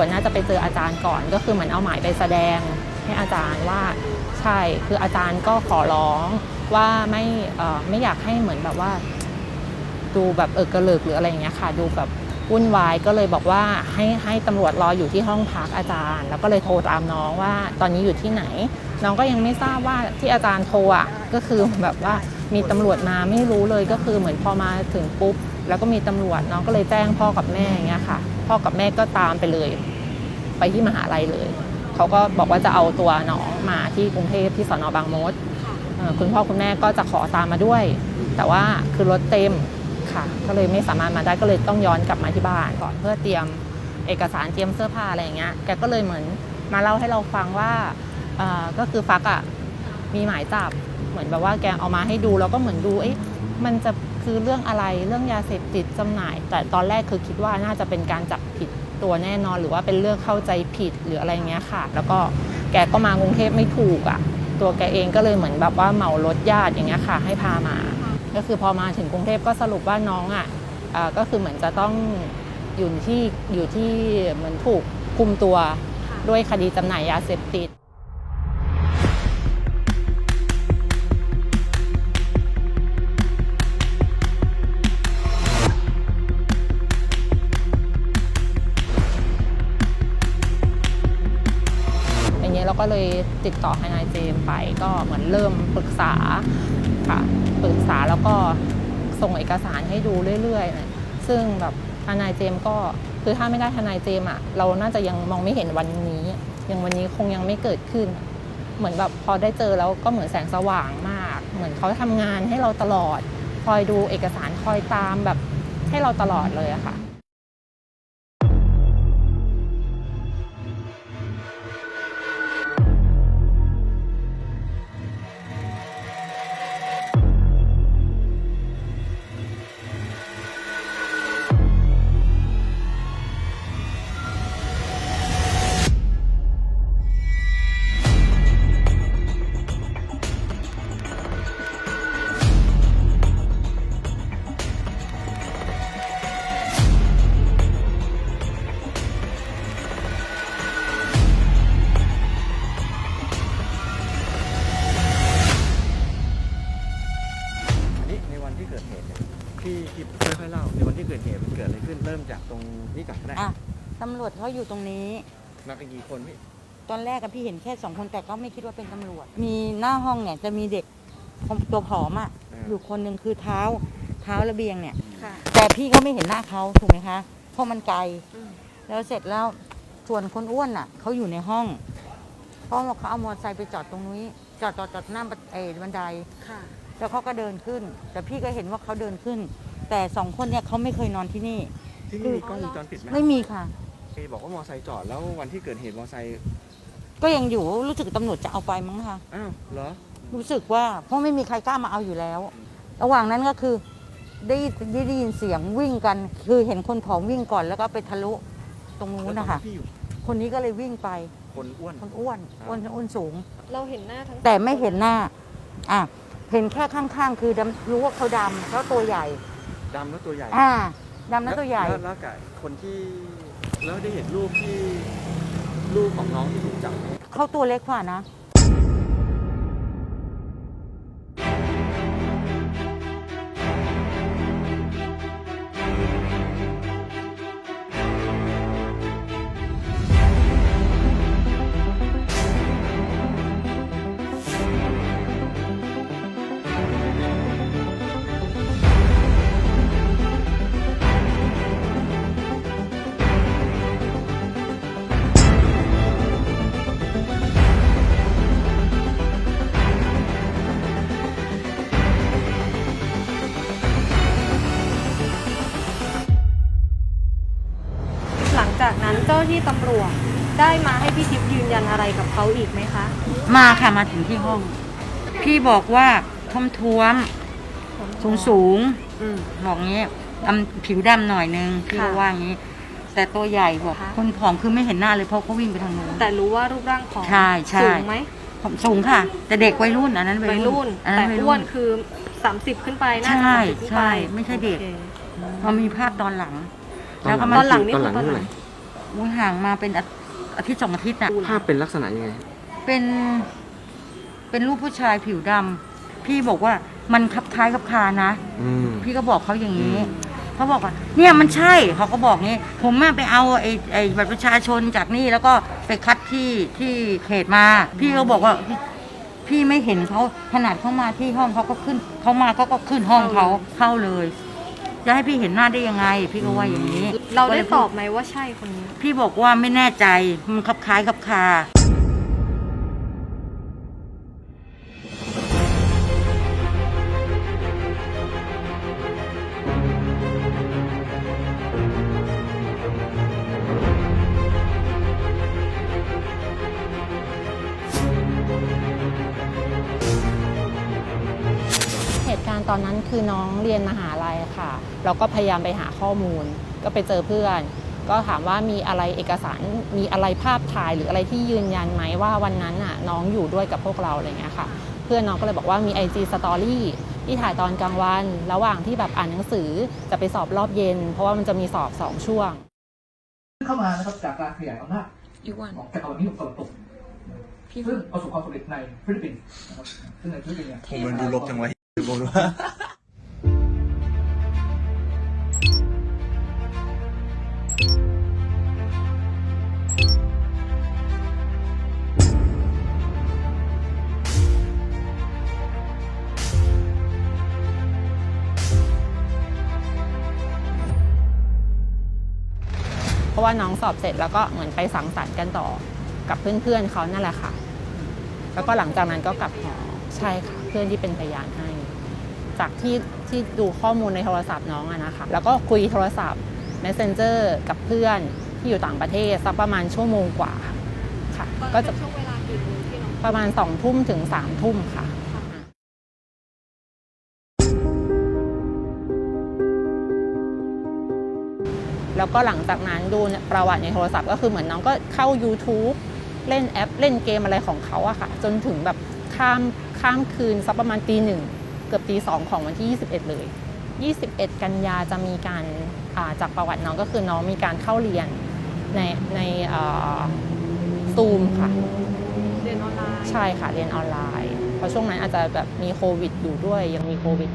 วจน่าจะไปเจออาจารย์ก่อน ก็คือเหมือนเอาหมายไปแสดงให้อาจารย์ว่าใช่คืออาจารย์ก็ขอร้องว่าไม่ไม่อยากให้เหมือนแบบว่า ดูแบบเออกระเลิกหรืออะไรอย่างเงี้ยค่ะ ดูแบบวุ่นวายก็เลยบอกว่าให้ให้ตำรวจรออยู่ที่ห้องพักอาจารย์ แล้วก็เลยโทรตามน้องว่าตอนนี้อยู่ที่ไหน น้องก็ยังไม่ทราบว่าที่อาจารย์โทรอะก็คือแบบว่ามีตำรวจมาไม่รู้เลยก็คือเหมือนพอมาถึงปุ๊บ แล้วก็มีตำรวจน้องก็เลยแจ้งพ่อกับแม่อย่างเงี้ยค่ะ พ่อกับแม่ก็ตามไปเลย ไปที่มหาลัยเลย เขาก็บอกว่าจะเอาตัวน้องมาที่กรุงเทพที่สอนอบางมดเอ่อคุณพ่อคุณแม่ก็จะขอตามมาด้วย แต่ว่าคือรถเต็มค่ะ ก็เลยไม่สามารถมาได้ก็เลยต้องย้อนกลับมาที่บ้านก่อนเพื่อเตรียมเอกสารเตรียมเสื้อผ้าอะไรอย่างเงี้ยแกก็เลยเหมือนมาเล่าให้เราฟังว่าเอ่อก็คือฟักอะมีหมายจับเหมือนแบบว่าแกเอามาให้ดูแล้วก็เหมือนดูเอ๊ะมันจะคือเรื่องอะไรเรื่องยาเสพติดจำหน่าย แต่ตอนแรกคือคิดว่าน่าจะเป็นการจับผิด ตัวแน่นอน หรือว่าเป็นเรื่องเข้าใจผิดหรืออะไรเงี้ยค่ะ แล้วก็แกก็มากรุงเทพไม่ถูกอะ ตัวแกเองก็เลยเหมือนแบบว่าเหมารถญาติอย่างเงี้ยค่ะ ให้พามา ก็คือพอมาถึงกรุงเทพก็สรุปว่าน้องอะเอ่อก็คือเหมือนจะต้องอยู่ที่อยู่ที่เหมือนถูกคุมตัวด้วยคดีจำหน่ายยาเสพติด ก็เลยติดต่อทนายเจมไปก็เหมือนเริ่มปรึกษาค่ะปรึกษาแล้วก็ส่งเอกสารให้ดูเรื่อยๆนะซึ่งแบบทนายเจมก็คือถ้าไม่ได้ทนายเจมอะเราน่าจะยังมองไม่เห็นวันนี้ยังวันนี้คงยังไม่เกิดขึ้น เหมือนแบบพอได้เจอแล้วก็เหมือนแสงสว่างมาก เหมือนเขาทำงานให้เราตลอด คอยดูเอกสารคอยตามแบบให้เราตลอดเลยอะค่ะ อยู่ตรงนี้ มากันกี่คนพี่ตอนแรกกับพี่เห็นแค่สองคนแต่ก็ไม่คิดว่าเป็นตำรวจ มีหน้าห้องเนี่ยจะมีเด็กตัวผอมอะาอยู่คนหนึ่งคือเท้าเท้าระเบียงเนี่ย ค่ะ แต่พี่ก็ไม่เห็นหน้าเขาถูกไหมคะ เพราะมันไกลแล้วเสร็จแล้วส่วนคนอ้วนอะเขาอยู่ในห้องเพราะว่าเขาเอามอเตอร์ไซค์ไปจอดตรงนี้จอดจอดจอดหน้าบันเออบันได ค่ะ แล้วเขาก็เดินขึ้น แต่พี่ก็เห็นว่าเขาเดินขึ้น แต่สองคนเนี่ยเขาไม่เคยนอนที่นี่ ที่นี่มีกล้องวงจรปิดไหมไม่มีค่ะพี่ บอกว่ามอไซค์จอดแล้ววันที่เกิดเหตุมอไซค์ก็ยังอยู่รู้สึกตำรวจจะเอาไปมั้งคะอ้าวเหรอรู้สึกว่าเพราะไม่มีใครกล้ามาเอาอยู่แล้ว ระหว่างนั้นก็คือได้ได้ได้ยินเสียงวิ่งกัน คือเห็นคนผอมวิ่งก่อนแล้วก็ไปทะลุตรงนู้นนะคะ แล้วตอพี่อยู่คนนี้ก็เลยวิ่งไป คนอ้วน คนอ้วนครับ อ้วนอ้วนสูง เราเห็นหน้าทั้งแต่ไม่เห็นหน้า อะเห็นแค่ข้างๆ คือดำรู้ว่าเขาดำเขาตัวใหญ่ ดำแล้วตัวใหญ่อ่าดำแล้วตัวใหญ่ แล้วแล้วกับคนที่ แล้วได้เห็นรูปที่รูปของน้องที่ถูกจับไหม เขาตัวเล็กกว่านะากนั้นเจ้าหน้าที่ตำรวจได้มาให้พี่ทิพย์ยืนยันอะไรกับเขาอีกไหมคะ มาค่ะมาถึงที่ห้อง พี่บอกว่าทมท้วมสูงสูงอืมๆบอกงี้ดำผิวดำหน่อยนึงพี่ค่ะก็ว่างี้ แต่ตัวใหญ่บอกค่ะ คนผอมคือไม่เห็นหน้าเลยเพราะเขาวิ่งไปทางนู้น แต่รู้ว่ารูปร่างของใช่ใช่ สูงไหมผมสูงค่ะ แต่เด็กวัยรุ่นอันนั้นวัยรุ่นอันแต่นั้นวัยอ้วรุ่น นคือ 30 ขึ้นไปน่าจะใช่30ขึ้นไปใช่ไม่ใช่เด็ก โอคพอมีภาพตอนหลัง ตอนแล้วหก็ลังมาตอนหลังนี่ ตอนหลังคือตอนไหนเท่าไหร่ อุ้ยห่างมาเป็นอาอาทิตย์สองอาทิตย์น่ะ ภาพเป็นลักษณะยังไง เป็นเป็นรูปผู้ชายผิวดำพี่บอกว่ามันคับคล้ายคับคานะ อืม พี่ก็บอกเขาอย่างนี้อืม เขาบอกว่า เนี่ยมันใช่เขาก็บอกงี้ ผมแม่ไปเอาไอ้ไอ้บัตรประชาชนจากนี่แล้วก็ไปคัดที่ที่เขตมา พี่ก็บอกว่าพี่พี่ไม่เห็นเขาขนาดเขามาที่ห้องเขาก็ขึ้นเขามาเขาก็ขึ้นห้องเขาเข้าเลย จะให้พี่เห็นหน้าได้ยังไง พี่ก็ว่าอย่างนี้ เราได้ตอบไหมว่าใช่คนนี้ พี่บอกว่าไม่แน่ใจมันคับคล้ายคับคา ตุการณ์ตอนนั้นคือน้องเรียนมหาลัยค่ะ เราก็พยายามไปหาข้อมูล ก็ไปเจอเพื่อน ก็ถามว่ามีอะไรเอกสารมีอะไรภาพถ่ายหรืออะไรที่ยืนยันไหมว่าวันนั้นน่ะน้องอยู่ด้วยกับพวกเราอะไรเงี้ยค่ะ เพื่อนน้องก็เลยบอกว่ามี IG Story ที่ถ่ายตอนกลางวัน ระหว่างที่แบบอ่านหนังสือจะไปสอบรอบเย็น เพราะว่ามันจะมีสอบสองช่วง เข้ามานะครับจากการขยายอำนาจอีกวันของจักรวรรดินิยมตะวันตกซึ่งประสบความสำเร็จในฟิลิปปินส์นะครับซึ่งในฟิลิปปินส์เนี่ย ผมมันดูลบจังวะ ดูบนว่าเพราะว่าน้องสอบเสร็จแล้วก็เหมือนไปสังสรรค์กันต่อกับเพื่อนๆเขานั่นแหละค่ะ แล้วก็หลังจากนั้นก็กลับหอใช่ค่ะ เพื่อนที่เป็นพยานให้ จากที่ที่ดูข้อมูลในโทรศัพท์น้องอะนะคะ แล้วก็คุยโทรศัพท์ messenger กับเพื่อนที่อยู่ต่างประเทศสักประมาณชั่วโมงกว่าค่ะ ก็จะช่วงเวลากี่โมงที่น้องประมาณสองทุ่มถึงสามทุ่มค่ะแล้วก็หลังจากนั้นดูประวัติในโทรศัพท์ก็คือเหมือนน้องก็เข้า YouTube เล่นแอป เล่นเกมอะไรของเขาอะค่ะ จนถึงแบบข้ามข้ามคืนสักประมาณตีหนึ่ง เกือบตีสองของวันที่ 21 เลย 21 กันยาจะมีการอ่าจากประวัติน้องก็คือน้องมีการเข้าเรียนในในซูมค่ะเรียนออนไลน์ใช่ค่ะเรียนออนไลน์ เพราะช่วงนั้นอาจจะแบบมีโควิดอยู่ด้วยยังมีโควิด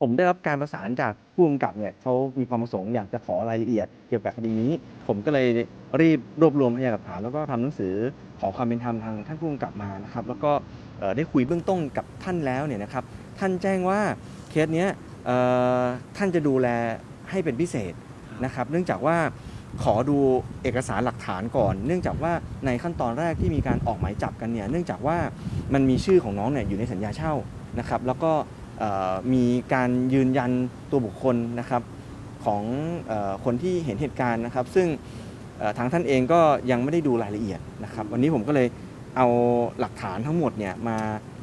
ผมได้รับการประสานจากผู้กำกับเนี่ยเขามีความประสงค์อยากจะขอรายละเอียดเกี่ยวกับคดีนี้ ผมก็เลยรีบรวบรวมพยานหลักฐานแล้วก็ทำหนังสือขอความเป็นธรรมทางท่านผู้กำกับมานะครับ แล้วก็ได้คุยเบื้องต้นกับท่านแล้วเนี่ยนะครับ ท่านแจ้งว่าเคสเนี้ยท่านจะดูแลให้เป็นพิเศษนะครับ เนื่องจากว่าขอดูเอกสารหลักฐานก่อน เนื่องจากว่าในขั้นตอนแรกที่มีการออกหมายจับกันเนี่ย เนื่องจากว่ามันมีชื่อของน้องเนี่ยอยู่ในสัญญาเช่านะครับ แล้วก็ มีการยืนยันตัวบุคคลนะครับของอคนที่เห็นเหตุการณ์นะครับ ซึ่งทางท่านเองก็ยังไม่ได้ดูรายละเอียดนะครับ วันนี้ผมก็เลยเอาหลักฐานทั้งหมดเนี่ยมา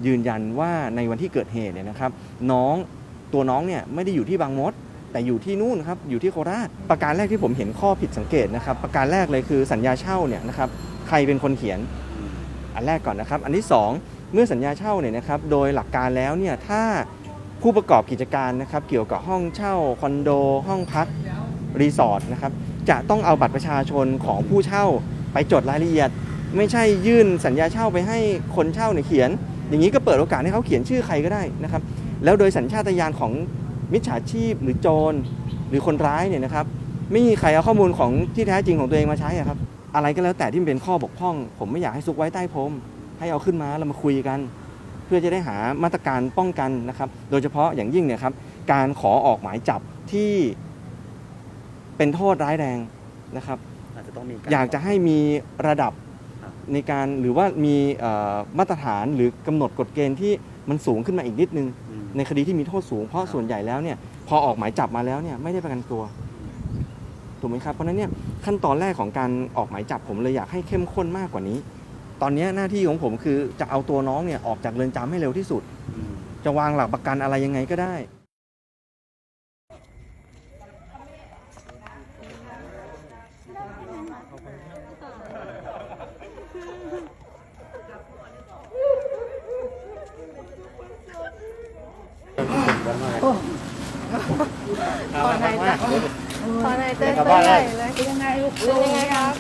ยืนยันว่าในวันที่เกิดเหตุเนี่ยนะครับ น้องตัวน้องเนี่ยไม่ได้อยู่ที่บางมด แต่อยู่ที่นู่นครับอยู่ที่โคราช ประการแรกที่ผมเห็นข้อผิดสังเกตนะครับ ประการแรกเลยคือสัญญาเช่าเนี่ยนะครับใครเป็นคนเขียนอันแรกก่อนนะครับ อันที่สองเมื่อสัญญาเช่าเนี่ยนะครับโดยหลักการแล้วเนี่ยถ้า ผู้ประกอบกิจการนะครับ เกี่ยวกับห้องเช่าคอนโด ห้องพักรีสอร์ทนะครับจะต้องเอาบัตรประชาชนของผู้เช่าไปจดรายละเอียด ไม่ใช่ยื่นสัญญาเช่าไปให้คนเช่าเนี่ยเขียน อย่างนี้ก็เปิดโอกาสให้เขาเขียนชื่อใครก็ได้นะครับ แล้วโดยสัญชาตญาณของมิจฉาชีพหรือโจรหรือคนร้ายเนี่ยนะครับ ไม่มีใครเอาข้อมูลของที่แท้จริงของตัวเองมาใช้อะครับ อะไรก็แล้วแต่ที่เป็นข้อบกพร่อง ผมไม่อยากให้ซุกไว้ใต้พรมให้เอาขึ้นมาแล้วมาคุยกัน เพื่อจะได้หามาตรการป้องกันนะครับ โดยเฉพาะอย่างยิ่งเนี่ยครับการขอออกหมายจับที่เป็นโทษร้ายแรงนะครับ อาจจะต้องมีรอยากจะให้มีระดับครับในการหรือว่ามีเอ่อมาตรฐานหรือกำหนดกฎเกณฑ์ที่มันสูงขึ้นมาอีกนิดนึงอืมในคดีที่มีโทษสูงเพราะครับส่วนใหญ่แล้วเนี่ยพอออกหมายจับมาแล้วเนี่ยไม่ได้ประกันตัวถูกไหมครับเพราะฉะนั้นเนี่ยขั้นตอนแรกของการออกหมายจับผมเลยอยากให้เข้มข้นมากกว่านี้ ตอนนี้หน้าที่ของผมคือจะเอาตัวน้องเนี่ยออกจากเรือนจำให้เร็วที่สุดอืมจะวางหลักประกันอะไรยังไงก็ได้ขอหายใจขอหายใจเต้นใหญ่เลยเป็นยังไงลูกเป็นยังไงครับ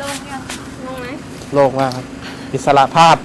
ลงยังลงไหม โลกมากครับ อิสระภาพ